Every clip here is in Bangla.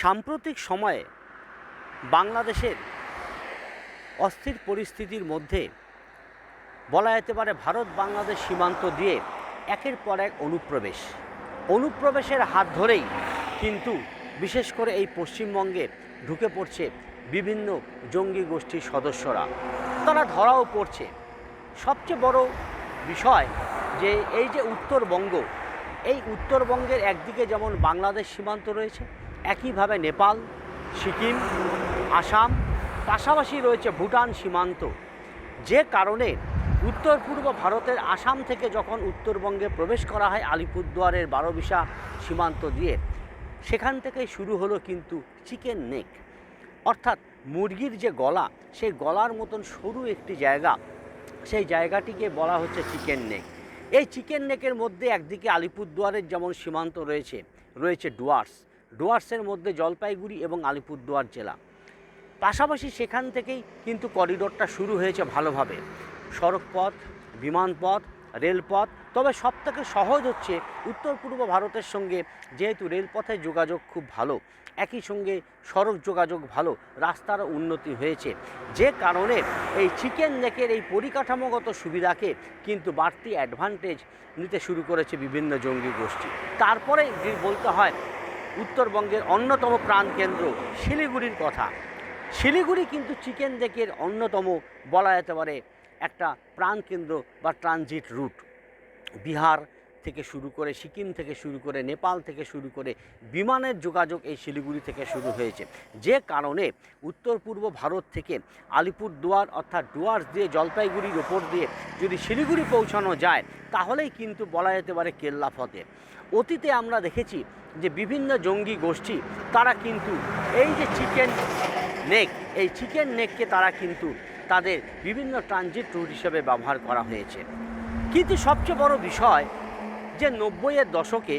সাম্প্রতিক সময়ে বাংলাদেশের অস্থির পরিস্থিতির মধ্যে বলা যেতে পারে ভারত বাংলাদেশ সীমান্ত দিয়ে একের পর এক অনুপ্রবেশ। অনুপ্রবেশের হাত ধরেই কিন্তু বিশেষ করে এই পশ্চিমবঙ্গে ঢুকে পড়ছে বিভিন্ন জঙ্গি গোষ্ঠীর সদস্যরা। তারা ধরাও পড়ছে। সবচেয়ে বড় বিষয় যে এই যে উত্তরবঙ্গ, এই উত্তরবঙ্গের একদিকে যেমন বাংলাদেশ সীমান্ত রয়েছে একইভাবে নেপাল, সিকিম, আসাম, পাশাপাশি রয়েছে ভুটান সীমান্ত। যে কারণে উত্তর পূর্ব ভারতের আসাম থেকে যখন উত্তরবঙ্গে প্রবেশ করা হয় আলিপুরদুয়ারের বারোবিশা সীমান্ত দিয়ে, সেখান থেকে শুরু হলো কিন্তু চিকেন নেক। অর্থাৎ মুরগির যে গলা, সেই গলার মতন সরু একটি জায়গা, সেই জায়গাটিকে বলা হচ্ছে চিকেন নেক। এই চিকেন নেকের মধ্যে একদিকে আলিপুরদুয়ারের যেমন সীমান্ত রয়েছে রয়েছে ডুয়ার্স ডুয়ার্সের মধ্যে জলপাইগুড়ি এবং আলিপুরদুয়ার জেলা। পাশাপাশি সেখান থেকেই কিন্তু করিডোরটা শুরু হয়েছে ভালোভাবে। সড়কপথ, বিমানপথ, রেলপথ, তবে সবথেকে সহজ হচ্ছে উত্তর পূর্ব ভারতের সঙ্গে, যেহেতু রেলপথের যোগাযোগ খুব ভালো, একই সঙ্গে সড়ক যোগাযোগ ভালো, রাস্তারও উন্নতি হয়েছে। যে কারণে এই চিকেন নেকের এই পরিকাঠামোগত সুবিধাকে কিন্তু বাড়তি অ্যাডভান্টেজ নিতে শুরু করেছে বিভিন্ন জঙ্গি গোষ্ঠী। তারপরে বলতে হয় উত্তরবঙ্গের অন্যতম প্রাণকেন্দ্র শিলিগুড়ির কথা। শিলিগুড়ি কিন্তু চিকেন দেকের অন্যতম বলা যেতে পারে একটা প্রাণকেন্দ্র বা ট্রানজিট রুট। বিহার থেকে শুরু করে সিকিম থেকে শুরু করে নেপাল থেকে শুরু করে বিমানের যোগাযোগ এই শিলিগুড়ি থেকে শুরু হয়েছে। যে কারণে উত্তর পূর্ব ভারত থেকে আলিপুরদুয়ার অর্থাৎ ডুয়ার্স দিয়ে জলপাইগুড়ির ওপর দিয়ে যদি শিলিগুড়ি পৌঁছানো যায়, তাহলেই কিন্তু বলা যেতে পারে কেল্লা ফতে। অতীতে আমরা দেখেছি যে বিভিন্ন জঙ্গি গোষ্ঠী, তারা কিন্তু এই যে চিকেন নেক, এই চিকেন নেককে তারা কিন্তু তাদের বিভিন্ন ট্রানজিট রুট হিসেবে ব্যবহার করা হয়েছে। কিন্তু সবচেয়ে বড় বিষয় যে নব্বইয়ের দশকে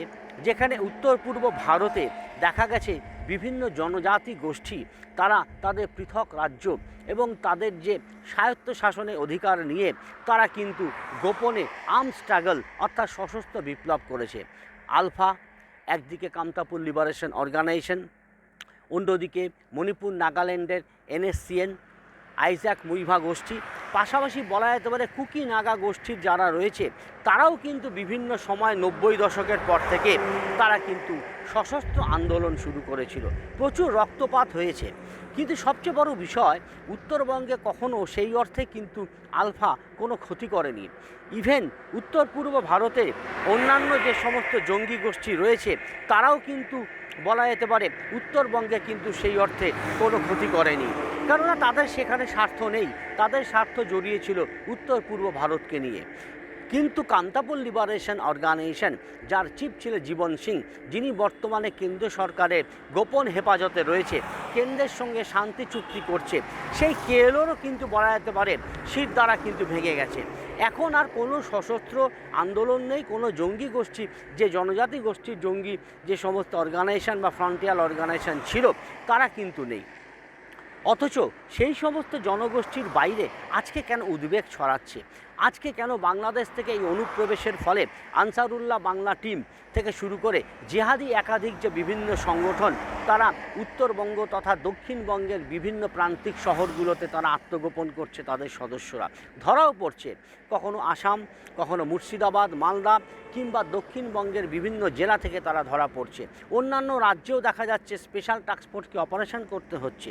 যেখানে উত্তর পূর্ব ভারতে দেখা গেছে বিভিন্ন জনজাতি গোষ্ঠী, তারা তাদের পৃথক রাজ্য এবং তাদের যে স্বায়ত্ত শাসনের অধিকার নিয়ে তারা কিন্তু গোপনে আর্ম স্ট্রাগল অর্থাৎ সশস্ত্র বিপ্লব করেছে। আলফা, একদিকে কামতাপুর লিবারেশন অর্গানাইজেশন, অন্যদিকে মণিপুর নাগাল্যান্ডের এনএসসিএন আইজ্যাক মুইভা গোষ্ঠী। পাশাপাশি বলা যেতে পারে কুকি নাগা গোষ্ঠীর যারা রয়েছে, তারাও কিন্তু বিভিন্ন সময় নব্বই দশকের পর থেকে তারা কিন্তু সশস্ত্র আন্দোলন শুরু করেছিল। প্রচুর রক্তপাত হয়েছে। কিন্তু সবচেয়ে বড় বিষয়, উত্তরবঙ্গে কখনো সেই অর্থে কিন্তু আলফা কোনো ক্ষতি করেনি। ইভেন উত্তর পূর্ব ভারতে অন্যান্য যে সমস্ত জঙ্গি গোষ্ঠী রয়েছে, তারাও কিন্তু বলা যেতে পারে উত্তরবঙ্গে কিন্তু সেই অর্থে কোনো ক্ষতি করেনি। কেননা তাদের সেখানে স্বার্থ নেই, তাদের স্বার্থ জড়িয়েছিল উত্তর পূর্ব ভারতকে নিয়ে। কিন্তু কান্তাপুর লিবারেশন অর্গানাইজেশন যার চিফ ছিল জীবন সিং, যিনি বর্তমানে কেন্দ্র সরকারের গোপন হেফাজতে রয়েছে, কেন্দ্রের সঙ্গে শান্তি চুক্তি করছে। সেই কেলোরও কিন্তু বলা যেতে পারে শীত দ্বারা কিন্তু ভেঙে গেছে। এখন আর কোনো সশস্ত্র আন্দোলন নেই, কোনো জঙ্গি গোষ্ঠী, যে জনজাতি গোষ্ঠীর জঙ্গি যে সমস্ত অর্গানাইজেশন বা ফ্রন্টিয়াল অর্গানাইজেশন ছিল, তারা কিন্তু নেই। অথচ সেই সমস্ত জনগোষ্ঠীর বাইরে আজকে কেন উদ্বেগ ছড়াচ্ছে? আজকে কেন বাংলাদেশ থেকে এই অনুপ্রবেশের ফলে আনসারুল্লাহ বাংলা টিম থেকে শুরু করে জেহাদি একাধিক যে বিভিন্ন সংগঠন, তারা উত্তরবঙ্গ তথা দক্ষিণবঙ্গের বিভিন্ন প্রান্তিক শহরগুলোতে তারা আত্মগোপন করছে তাদের সদস্যরা। ধরাও পড়ছে, কখনো আসাম, কখনো মুর্শিদাবাদ, মালদা কিংবা দক্ষিণবঙ্গের বিভিন্ন জেলা থেকে তারা ধরা পড়ছে। অন্যান্য রাজ্যেও দেখা যাচ্ছে স্পেশাল টাস্কফোর্সকে অপারেশন করতে হচ্ছে।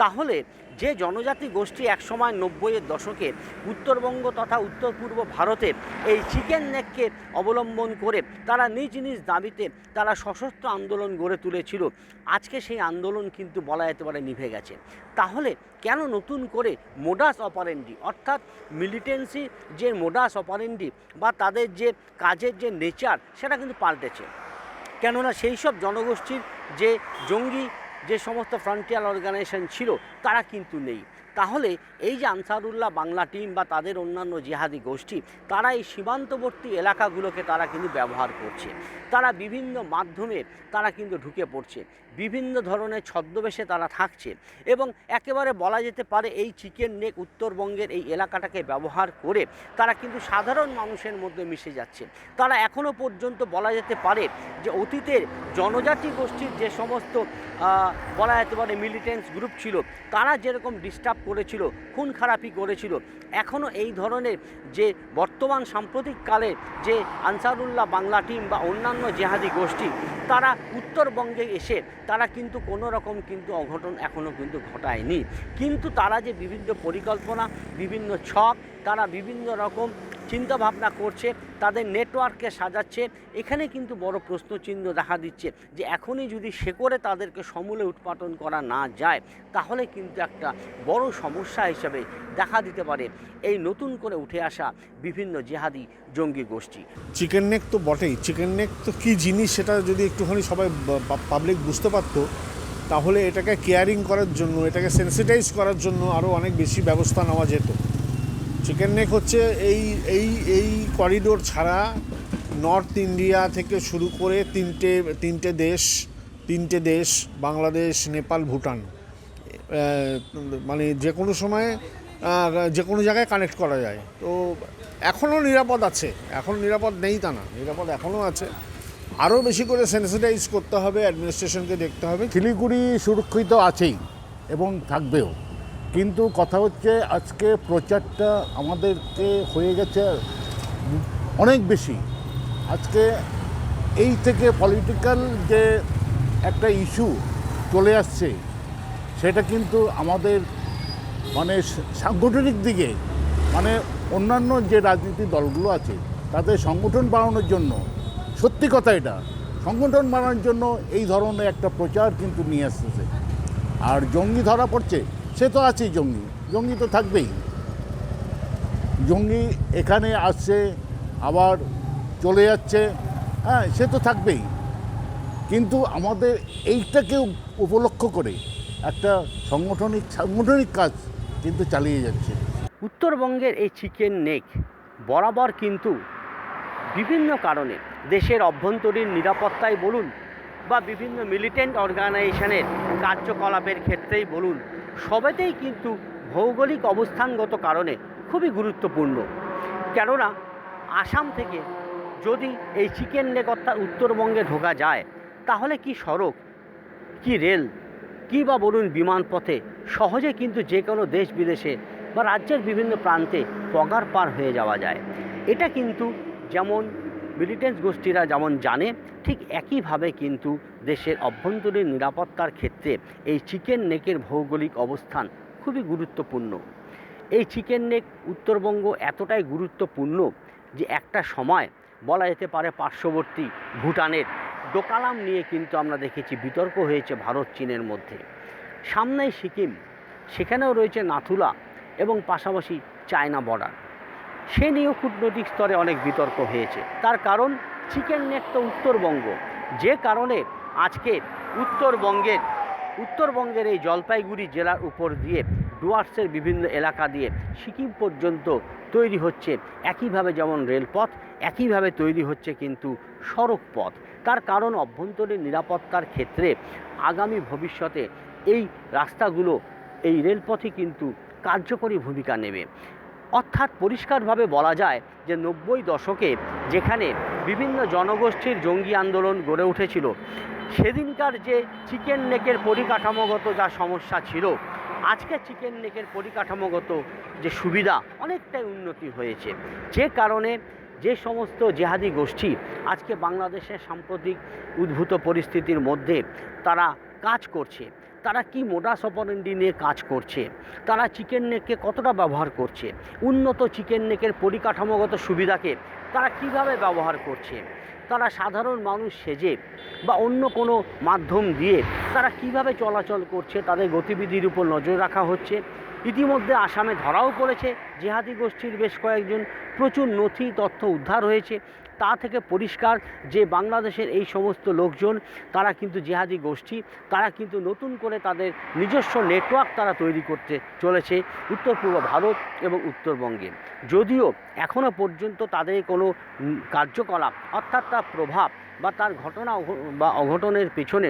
তাহলে যে জনজাতি গোষ্ঠী একসময় নব্বইয়ের দশকে উত্তরবঙ্গ তথা উত্তর পূর্ব ভারতে এই চিকেন নেককে অবলম্বন করে তারা নিজ নিজ দাবিতে তারা সশস্ত্র আন্দোলন গড়ে তুলেছিল। আজকে সেই আন্দোলন কিন্তু বলা যেতে পারে নিভে গেছে। তাহলে কেন নতুন করে মোডাস অপারেন্ডি অর্থাৎ মিলিটেন্সি যে মোডাস অপারেন্ডি বা তাদের যে কাজের যে নেচার সেটা কিন্তু পাল্টেছে। কেননা সেই সব জনগোষ্ঠীর যে জঙ্গি যে সমস্ত ফ্রন্টিয়ার অর্গানাইজেশন ছিল তারা কিন্তু নেই। তাহলে এই যে আনসারুল্লাহ বাংলা টিম বা তাদের অন্যান্য জিহাদি গোষ্ঠী, তারা এই সীমান্তবর্তী এলাকাগুলোকে তারা কিন্তু ব্যবহার করছে। তারা বিভিন্ন মাধ্যমে তারা কিন্তু ঢুকে পড়ছে। বিভিন্ন ধরনের ছদ্মবেশে তারা থাকছে এবং একেবারে বলা যেতে পারে এই চিকেন নেক উত্তরবঙ্গের এই এলাকাটাকে ব্যবহার করে তারা কিন্তু সাধারণ মানুষের মধ্যে মিশে যাচ্ছে। তারা এখনও পর্যন্ত বলা যেতে পারে যে অতীতের জনজাতি গোষ্ঠীর যে সমস্ত বলা যেতে পারে মিলিটেন্টস গ্রুপ ছিল, তারা যেরকম ডিস্টার্ব করেছিল, খুন খারাপি করেছিল। এখনও এই ধরনের যে বর্তমান সাম্প্রতিককালে যে আনসারুল্লাহ বাংলা টিম বা অন্যান্য জেহাদি গোষ্ঠী, তারা উত্তরবঙ্গে এসে তারা কিন্তু কোনো রকম কিন্তু অঘটন এখনও কিন্তু ঘটায়নি। কিন্তু তারা যে বিভিন্ন পরিকল্পনা, বিভিন্ন ছক, তারা বিভিন্ন রকম চিন্তাভাবনা করছে, তাদের নেটওয়ার্ককে সাজাচ্ছে। এখানে কিন্তু বড় প্রশ্নচিহ্ন দেখা দিচ্ছে যে, এখনই যদি সে করে তাদেরকে সমূলে উৎপাদন করা না যায়, তাহলে কিন্তু একটা বড় সমস্যা হিসেবে দেখা দিতে পারে এই নতুন করে উঠে আসা বিভিন্ন জেহাদি জঙ্গি গোষ্ঠী। চিকেন নেক তো বটেই। চিকেন নেক তো কী জিনিস সেটা যদি একটুখানি সবাই পাবলিক বুঝতে পারতো, তাহলে এটাকে কেয়ারিং করার জন্য, এটাকে সেন্সিটাইজ করার জন্য আরও অনেক বেশি ব্যবস্থা নেওয়া যেত। চিকেন নেক হচ্ছে এই এই এই করিডোর ছাড়া নর্থ ইন্ডিয়া থেকে শুরু করে তিনটে তিনটে দেশ তিনটে দেশ, বাংলাদেশ, নেপাল, ভুটান মানে যে কোনো সময় যে কোনো জায়গায় কানেক্ট করা যায়। তো এখনও নিরাপদ আছে এখন নিরাপদ নেই তা না, নিরাপদ এখনও আছে। আরও বেশি করে সেন্সিটাইজ করতে হবে অ্যাডমিনিস্ট্রেশনকে দেখতে হবে। শিলিগুড়ি সুরক্ষিত আছেই এবং থাকবেও। কিন্তু কথা হচ্ছে আজকে প্রচারটা আমাদেরকে হয়ে গেছে অনেক বেশি। আজকে এই থেকে পলিটিক্যাল যে একটা ইস্যু চলে আসছে, সেটা কিন্তু আমাদের মানে সাংগঠনিক দিকে মানে অন্যান্য যে রাজনীতি দলগুলো আছে, তাদের সংগঠন বাড়ানোর জন্য, সত্যি কথা এটা, সংগঠন বাড়ানোর জন্য এই ধরনের একটা প্রচার কিন্তু নিয়ে আসতেছে। আর জঙ্গি ধরা পড়ছে সে তো আছেই জঙ্গি। জঙ্গি তো থাকবেই। জঙ্গি এখানে আসছে, আবার চলে যাচ্ছে হ্যাঁ সে তো থাকবেই। কিন্তু আমাদের এইটাকে উপলক্ষ করে একটা সাংগঠনিক সাংগঠনিক কাজ কিন্তু চালিয়ে যাচ্ছে। উত্তরবঙ্গের এই চিকেন নেক বরাবর কিন্তু বিভিন্ন কারণে দেশের অভ্যন্তরীণ নিরাপত্তায় বলুন বা বিভিন্ন মিলিটেন্ট অর্গানাইজেশনের কার্যকলাপের ক্ষেত্রেই বলুন সবেতেই কিন্তু ভৌগোলিক অবস্থানগত কারণে খুবই গুরুত্বপূর্ণ। কেননা, আসাম থেকে যদি এই চিকেন নেক অর্থাৎ উত্তরবঙ্গে ঢোকা যায়, তাহলে কি সড়ক, কি রেল, কি বা বলুন বিমানপথে সহজে কিন্তু যে কোনো দেশ বিদেশে বা রাজ্যের বিভিন্ন প্রান্তে পগার পার হয়ে যাওয়া যায়। এটা কিন্তু যেমন মিলিটেন্স গোষ্ঠীরা যেমন জানে, ঠিক একইভাবে কিন্তু দেশের অভ্যন্তরীণ নিরাপত্তার ক্ষেত্রে এই চিকেন নেকের ভৌগোলিক অবস্থান খুবই গুরুত্বপূর্ণ। এই চিকেন নেক উত্তরবঙ্গ এতটাই গুরুত্বপূর্ণ যে একটা সময় বলা যেতে পারে পার্শ্ববর্তী ভুটানের ডোকালাম নিয়ে কিন্তু আমরা দেখেছি বিতর্ক হয়েছে ভারত চীনের মধ্যে। সামনেই সিকিম, সেখানেও রয়েছে নাথুলা এবং পাশাপাশি চায়না বর্ডার সে নিয়েও কূটনৈতিক স্তরে অনেক বিতর্ক হয়েছে। তার কারণ চিকেন নেক তো উত্তরবঙ্গ। যে কারণে আজকে উত্তরবঙ্গের উত্তরবঙ্গের এই জলপাইগুড়ি জেলার উপর দিয়ে ডুয়ার্সের বিভিন্ন এলাকা দিয়ে সিকিম পর্যন্ত তৈরি হচ্ছে একইভাবে যেমন রেলপথ, একইভাবে তৈরি হচ্ছে কিন্তু সড়ক পথ তার কারণ অভ্যন্তরীণ নিরাপত্তার ক্ষেত্রে আগামী ভবিষ্যতে এই রাস্তাগুলো, এই রেলপথই কিন্তু কার্যকরী ভূমিকা নেবে। অর্থাৎ পরিষ্কারভাবে বলা যায় যে নব্বই দশকে যেখানে বিভিন্ন জনগোষ্ঠীর জঙ্গি আন্দোলন গড়ে উঠেছিল, সেদিনকার যে চিকেন নেকের পরিকাঠামোগত যা সমস্যা ছিল, আজকে চিকেন নেকের পরিকাঠামোগত যে সুবিধা অনেকটাই উন্নতি হয়েছে। যে কারণে যে সমস্ত জেহাদি গোষ্ঠী আজকে বাংলাদেশের সাম্প্রতিক উদ্ভূত পরিস্থিতির মধ্যে তারা কাজ করছে। তারা কি মোডাস অপারেন্ডি নিয়ে কাজ করছে? তারা চিকেন নেককে কতটা ব্যবহার করছে? উন্নত চিকেন নেকের পরিকাঠামোগত সুবিধাকে তারা কীভাবে ব্যবহার করছে? তারা সাধারণ মানুষ সেজে বা অন্য কোনো মাধ্যম দিয়ে তারা কীভাবে চলাচল করছে? তাদের গতিবিধির উপর নজর রাখা হচ্ছে? ইতিমধ্যে আসামে ধরাও পড়েছে। জেহাদি গোষ্ঠীর বেশ কয়েকজন প্রচুর নথি তথ্য উদ্ধার হয়েছে। তা থেকে পরিষ্কার যে বাংলাদেশের এই সমস্ত লোকজন, তারা কিন্তু জেহাদি গোষ্ঠী, তারা কিন্তু নতুন করে তাদের নিজস্ব নেটওয়ার্ক তারা তৈরি করতে চলেছে উত্তর পূর্ব ভারত এবং উত্তরবঙ্গে। যদিও এখনও পর্যন্ত তাদের কোনো কার্যকলাপ অর্থাৎ তার প্রভাব বা তার ঘটনা বা অঘটনের পেছনে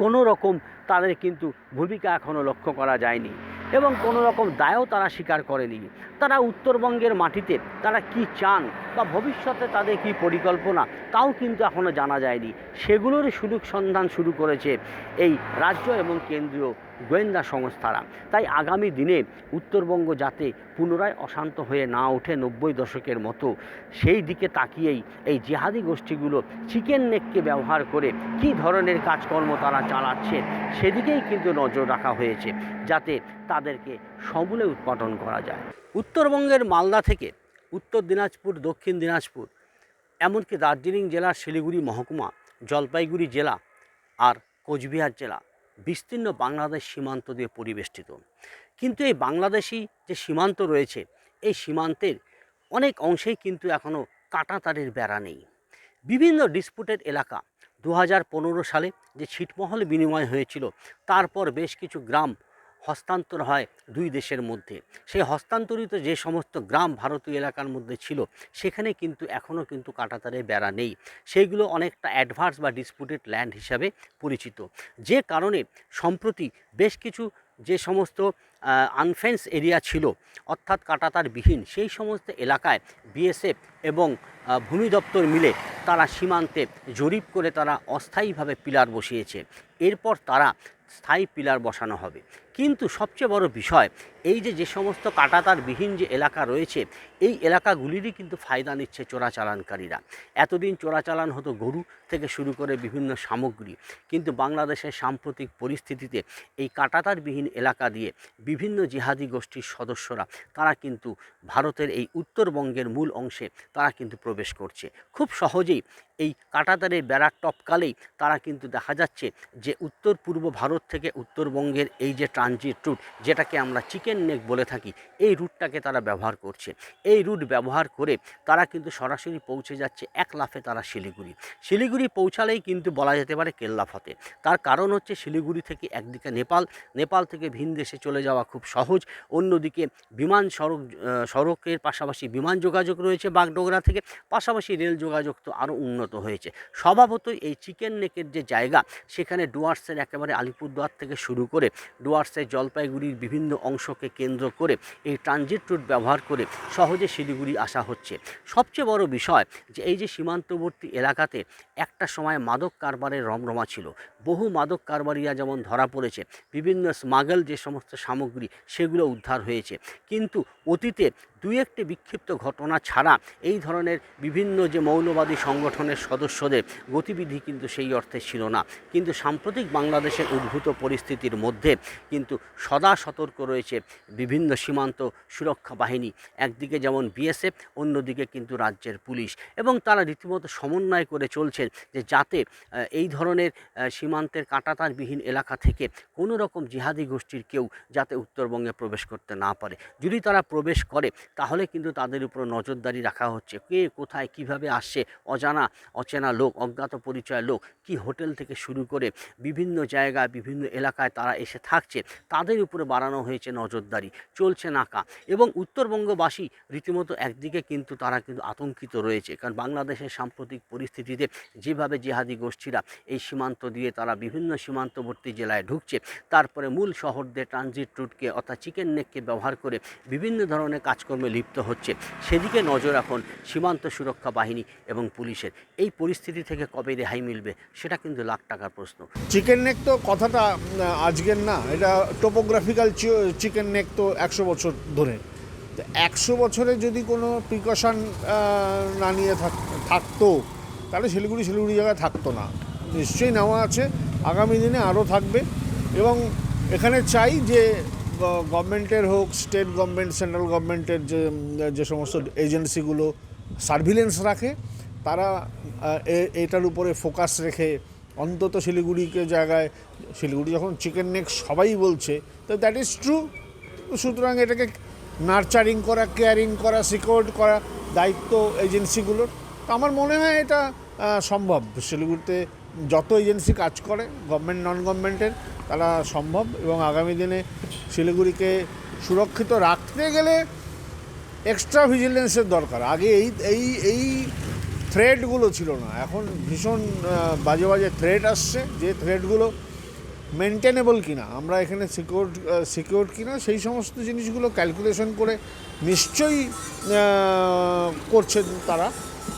কোনো রকম তাদের কিন্তু ভূমিকা এখনও লক্ষ্য করা যায়নি। এবং কোনো রকম দায়ও তারা স্বীকার করেনি। তারা উত্তরবঙ্গের মাটিতে তারা কি চান বা ভবিষ্যতে তাদের কি পরিকল্পনা তাও কিন্তু এখনও জানা যায়নি। সেগুলোরই সুযোগ সন্ধান শুরু করেছে এই রাজ্য এবং কেন্দ্রীয় গোয়েন্দা সংস্থারা। তাই আগামী দিনে উত্তরবঙ্গ যাতে পুনরায় অশান্ত হয়ে না ওঠে নব্বই দশকের মতো, সেই দিকে তাকিয়েই এই জিহাদি গোষ্ঠীগুলো চিকেন নেককে ব্যবহার করে কী ধরনের কাজকর্ম তারা চালাচ্ছে, সেদিকেই কিন্তু নজর রাখা হয়েছে, যাতে তাদেরকে সমূলে উৎপাদন করা যায়। উত্তরবঙ্গের মালদা থেকে উত্তর দিনাজপুর, দক্ষিণ দিনাজপুর, এমনকি দার্জিলিং জেলার শিলিগুড়ি মহকুমা, জলপাইগুড়ি জেলা আর কোচবিহার জেলা বিস্তীর্ণ বাংলাদেশ সীমান্ত দিয়ে পরিবেষ্টিত। কিন্তু এই বাংলাদেশি যে সীমান্ত রয়েছে, এই সীমান্তের অনেক অংশেই কিন্তু এখনও কাঁটাতারের বেড়া নেই। বিভিন্ন ডিসপুটেড এলাকা দু হাজার পনেরো সালে যে ছিটমহল বিনিময় হয়েছিল, তারপর বেশ কিছু গ্রাম হস্তান্তর হয় দুই দেশের মধ্যে। সেই হস্তান্তরিত যে সমস্ত গ্রাম ভারতীয় এলাকার মধ্যে ছিল, সেখানে কিন্তু এখনও কিন্তু কাঁটাতারে বেড়া নেই। সেইগুলো অনেকটা অ্যাডভান্স বা ডিসপুটেড ল্যান্ড হিসাবে পরিচিত। যে কারণে সম্প্রতি বেশ কিছু যে সমস্ত আনফেন্স এরিয়া ছিল, অর্থাৎ কাঁটাতার বিহীন সেই সমস্ত এলাকায় বিএসএফ এবং ভূমি দপ্তর মিলে তারা সীমান্তে জরিপ করে তারা অস্থায়ীভাবে পিলার বসিয়েছে। এরপর তারা স্থায়ী পিলার বসানো হবে। কিন্তু সবচেয়ে বড় বিষয়, এই যে যে সমস্ত কাটাতার বিহীন যে এলাকা রয়েছে, এই এলাকাগুলিরই কিন্তু ফায়দা নিচ্ছে চোরাচালানকারীরা। এতদিন চোরাচালান হতো গরু থেকে শুরু করে বিভিন্ন সামগ্রী, কিন্তু বাংলাদেশের সাম্প্রতিক পরিস্থিতিতে এই কাঁটাতারবিহীন এলাকা দিয়ে বিভিন্ন জিহাদি গোষ্ঠীর সদস্যরা, তারা কিন্তু ভারতের এই উত্তরবঙ্গের মূল অংশে তারা কিন্তু প্রবেশ করছে। খুব সহজেই এই কাটাতারের বেড়ার টপকালেই তারা কিন্তু দেখা যাচ্ছে যে উত্তর পূর্ব ভারত থেকে উত্তরবঙ্গের এই যে ট্রানজিট রুট, যেটাকে আমরা চিকেন নেক বলে থাকি, এই রুটটাকে তারা ব্যবহার করছে। এই রুট ব্যবহার করে তারা কিন্তু সরাসরি পৌঁছে যাচ্ছে এক লাফে তারা শিলিগুড়ি। শিলিগুড়ি পৌঁছালেই কিন্তু বলা যেতে পারে কেল্লাফতে তার কারণ হচ্ছে শিলিগুড়ি থেকে একদিকে নেপাল নেপাল থেকে ভিন দেশে চলে যাওয়া খুব সহজ। অন্যদিকে বিমান সড়ক সড়কের পাশাপাশি বিমান যোগাযোগ রয়েছে বাগডোগরা থেকে, পাশাপাশি রেল যোগাযোগ তো আরও উন্নত হয়েছে। স্বভাবতই এই চিকেন নেকের যে জায়গা, সেখানে ডুয়ার্সের একেবারে আলিপুরদুয়ার থেকে শুরু করে ডুয়ার্সের জলপাইগুড়ির বিভিন্ন অংশকে কেন্দ্র করে এই ট্রানজিট রুট ব্যবহার করে সহজে শিলিগুড়ি আসা হচ্ছে। সবচেয়ে বড় বিষয় যে এই যে সীমান্তবর্তী এলাকাতে একটা সময় মাদক কারবারের রমরমা ছিল। বহু মাদক কারবারিরা যেমন ধরা পড়েছে, বিভিন্ন স্মাগল যে সমস্ত সামগ্রী, সেগুলো উদ্ধার হয়েছে। কিন্তু অতীতে দু একটি বিক্ষিপ্ত ঘটনা ছাড়া এই ধরনের বিভিন্ন যে মৌলবাদী সংগঠনের সদস্যদের গতিবিধি কিন্তু সেই অর্থে ছিল না। কিন্তু সাম্প্রতিক বাংলাদেশের উদ্ভূত পরিস্থিতির মধ্যে কিন্তু সদা সতর্ক রয়েছে বিভিন্ন সীমান্ত সুরক্ষা বাহিনী। একদিকে যেমন বিএসএফ, অন্যদিকে কিন্তু রাজ্যের পুলিশ। এবং তারা রীতিমতো সমন্বয় করে চলছেন যে যাতে এই ধরনের সীমান্তের কাঁটাতারবিহীন এলাকা থেকে কোনো রকম জিহাদি গোষ্ঠীর কেউ যাতে উত্তরবঙ্গে প্রবেশ করতে না পারে। যদি তারা প্রবেশ করে, তাহলে কিন্তু তাদের উপর নজরদারি রাখা হচ্ছে। কে কোথায় কীভাবে আসছে, অজানা, অচেনা লোক, অজ্ঞাত পরিচয় লোক, কি হোটেল থেকে শুরু করে বিভিন্ন জায়গায়, বিভিন্ন এলাকায় তারা এসে থাকছে, তাদের উপরে বাড়ানো হয়েছে নজরদারি। চলছে নাকা। এবং উত্তরবঙ্গবাসী রীতিমতো একদিকে কিন্তু তারা কিন্তু আতঙ্কিত রয়েছে। কারণ বাংলাদেশের সাম্প্রতিক পরিস্থিতিতে যেভাবে জিহাদি গোষ্ঠীরা এই সীমান্ত দিয়ে তারা বিভিন্ন সীমান্তবর্তী জেলায় ঢুকছে, তারপরে মূল শহরদের ট্রানজিট রুটকে অর্থাৎ চিকেন নেককে ব্যবহার করে বিভিন্ন ধরনের কাজকর্মে লিপ্ত হচ্ছে। সেদিকে নজর এখন সীমান্ত সুরক্ষা বাহিনী এবং পুলিশের। এই পরিস্থিতি থেকে কবে রেহাই মিলবে, সেটা কিন্তু লাখ টাকার প্রশ্ন। চিকেন নেক তো কথাটা আজকের না, এটা টোপোগ্রাফিক্যাল চিকেন নেক তো একশো বছর ধরে। একশো বছরে যদি কোনো প্রিকশন না নিয়ে থাকতো তাহলে শিলিগুড়ি শিলিগুড়ি জায়গায় থাকতো না। নিশ্চয়ই নেওয়া আছে, আগামী দিনে আরও থাকবে। এবং এখানে চাই যে গভর্নমেন্টের হোক, স্টেট গভর্নমেন্ট, সেন্ট্রাল গভর্নমেন্টের যে যে সমস্ত এজেন্সিগুলো সার্ভিলেন্স রাখে, তারা এটার উপরে ফোকাস রেখে অন্তত শিলিগুড়িকে জায়গায়, শিলিগুড়ি যখন চিকেন নেক সবাই বলছে, তো দ্যাট ইজ ট্রু সুতরাং এটাকে নার্চারিং করা কেয়ারিং করা সিকিউর করা দায়িত্ব এজেন্সিগুলোর। তো আমার মনে হয় এটা সম্ভব। শিলিগুড়িতে যত এজেন্সি কাজ করে গভর্নমেন্ট নন গভর্নমেন্টের তারা সম্ভব এবং আগামী দিনে শিলিগুড়িকে সুরক্ষিত রাখতে গেলে এক্সট্রা ভিজিলেন্সের দরকার। আগে এই এই এই থ্রেডগুলো ছিল না। এখন ভীষণ বাজে বাজে থ্রেড আসছে যে থ্রেডগুলো মেনটেনেবল কিনা। আমরা এখানে সিকিউর সিকিউর কিনা সেই সমস্ত জিনিসগুলো ক্যালকুলেশন করে নিশ্চয়ই আহ, করছেন তারা।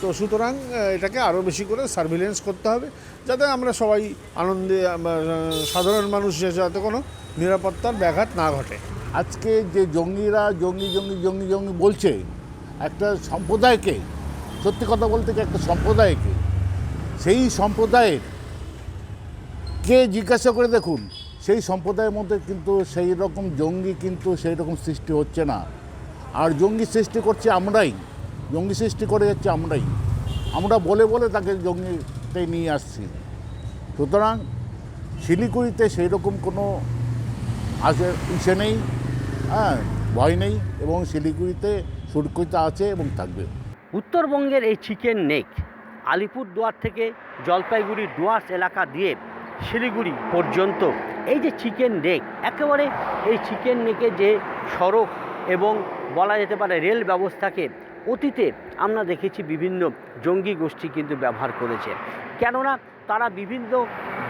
তো সুতরাং এটাকে আরও বেশি করে সার্ভিলেন্স করতে হবে যাতে আমরা সবাই আনন্দে সাধারণ মানুষ যাতে কোনো নিরাপত্তার ব্যাঘাত না ঘটে। আজকে যে জঙ্গিরা, জঙ্গি জঙ্গি জঙ্গি জঙ্গি বলছে, একটা সম্প্রদায়কে, সত্যি কথা বলতে কি একটা সম্প্রদায়কে, সেই সম্প্রদায়ের কে জিজ্ঞাসা করে দেখুন, সেই সম্প্রদায়ের মধ্যে কিন্তু সেই রকম জঙ্গি কিন্তু সেই রকম সৃষ্টি হচ্ছে না। আর জঙ্গি সৃষ্টি করছে আমরাই। জঙ্গি সৃষ্টি করে যাচ্ছে আমরাই। আমরা বলে বলে তাকে জঙ্গিতে নিয়ে আসছি। সুতরাং শিলিগুড়িতে সেই রকম কোনো আসে ইসে নেই হ্যাঁ ভয় নেই এবং শিলিগুড়িতে সুরক্ষিত আছে এবং থাকবে। উত্তরবঙ্গের এই চিকেন নেক, আলিপুরদুয়ার থেকে জলপাইগুড়ি ডুয়ার্স এলাকা দিয়ে শিলিগুড়ি পর্যন্ত, এই যে চিকেন নেক, একেবারে এই চিকেন নেকে যে সড়ক এবং বলা যেতে পারে রেল ব্যবস্থাকে অতীতে আমরা দেখেছি বিভিন্ন জঙ্গি গোষ্ঠী কিন্তু ব্যবহার করেছে। কেননা তারা বিভিন্ন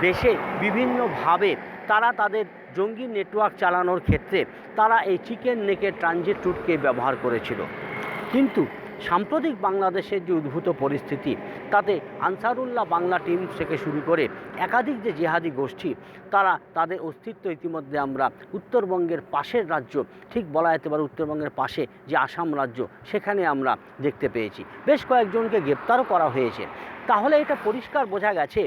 দেশে বিভিন্নভাবে তারা তাদের জঙ্গি নেটওয়ার্ক চালানোর ক্ষেত্রে তারা এই চিকেন নেকের ট্রানজিট রুটকে ব্যবহার করেছিল। কিন্তু সাম্প্রতিক বাংলাদেশের যে উদ্ভূত পরিস্থিতি, তাতে আনসারুল্লাহ বাংলা টিম থেকে শুরু করে একাধিক যে জেহাদি গোষ্ঠী, তারা তাদের অস্তিত্ব ইতিমধ্যে আমরা উত্তরবঙ্গের পাশের রাজ্য, ঠিক বলা যেতে পারে উত্তরবঙ্গের পাশে যে আসাম রাজ্য, সেখানে আমরা দেখতে পেয়েছি। বেশ কয়েকজনকে গ্রেপ্তারও করা হয়েছে। তাহলে এটা পরিষ্কার বোঝা গেছে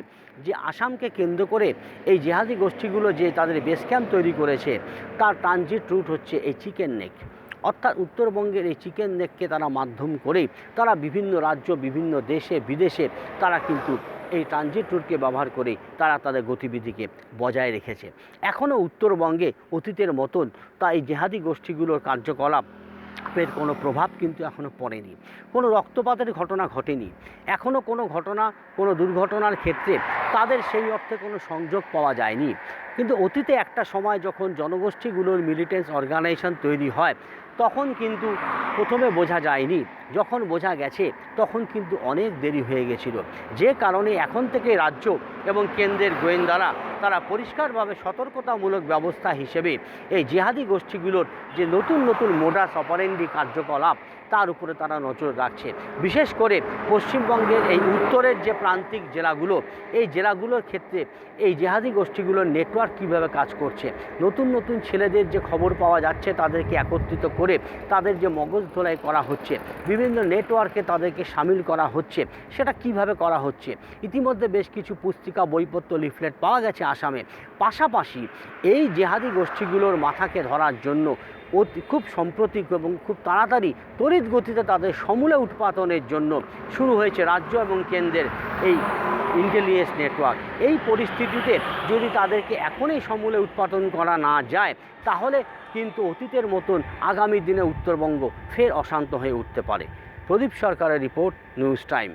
যে আসামকে কেন্দ্র করে এই জেহাদি গোষ্ঠীগুলো যে তাদের বেস ক্যাম্প তৈরি করেছে, তার ট্রানজিট রুট হচ্ছে এই চিকেন নেক অর্থাৎ উত্তরবঙ্গের এই চিকেন নেককে তারা মাধ্যম করে তারা বিভিন্ন রাজ্য, বিভিন্ন দেশে, বিদেশে তারা কিন্তু এই ট্রানজিট রুটকে ব্যবহার করে তারা তাদের গতিবিধিকে বজায় রেখেছে। এখনও উত্তরবঙ্গে অতীতের মতন তা এই জেহাদি গোষ্ঠীগুলোর কার্যকলাপ এর কোনো প্রভাব কিন্তু এখনও পড়েনি। কোনো রক্তপাতের ঘটনা ঘটেনি। এখনও কোনো ঘটনা, কোনো দুর্ঘটনার ক্ষেত্রে তাদের সেই অর্থে কোনো সংযোগ পাওয়া যায়নি। কিন্তু অতীতে একটা সময় যখন জনগোষ্ঠীগুলোর মিলিটেন্স অর্গানাইজেশন তৈরি হয় তখন কিন্তু প্রথমে বোঝা যায়নি। যখন বোঝা গেছে, তখন কিন্তু অনেক দেরি হয়ে গেছিল। যে কারণে এখন থেকে রাজ্য এবং কেন্দ্রের গোয়েন্দারা তারা পরিষ্কারভাবে সতর্কতামূলক ব্যবস্থা হিসেবে এই জেহাদি গোষ্ঠীগুলোর যে নতুন নতুন মোডাস অপারেন্ডি কার্যকলাপ, তার উপরে তারা নজর রাখছে। বিশেষ করে পশ্চিমবঙ্গের এই উত্তরের যে প্রান্তিক জেলাগুলো, এই জেলাগুলোর ক্ষেত্রে এই জেহাদি গোষ্ঠীগুলোর নেটওয়ার্ক কীভাবে কাজ করছে, নতুন নতুন ছেলেদের যে খবর পাওয়া যাচ্ছে, তাদেরকে একত্রিত করে তাদের যে মগজ ধোলাই করা হচ্ছে বিভিন্ন নেটওয়ার্কে তাদেরকে সামিল করা হচ্ছে। সেটা কীভাবে করা হচ্ছে? ইতিমধ্যে বেশ কিছু পুস্তিকা, বইপত্র, লিফলেট পাওয়া গেছে আসামে। পাশাপাশি এই জেহাদি গোষ্ঠীগুলোর মাথাকে ধরার জন্য অতি খুব সম্প্রতি এবং খুব তাড়াতাড়ি তড়িৎ গতিতে তাদের সমূলে উৎপাদনের জন্য শুরু হয়েছে রাজ্য এবং কেন্দ্রের এই ইন্টেলিজেন্স নেটওয়ার্ক এই পরিস্থিতিতে যদি তাদেরকে এখনই সমূলে উৎপাদন করা না যায়, তাহলে কিন্তু অতীতের মতন আগামী দিনে উত্তরবঙ্গ ফের অশান্ত হয়ে উঠতে পারে। প্রদীপ সরকারের রিপোর্ট, নিউজ টাইম।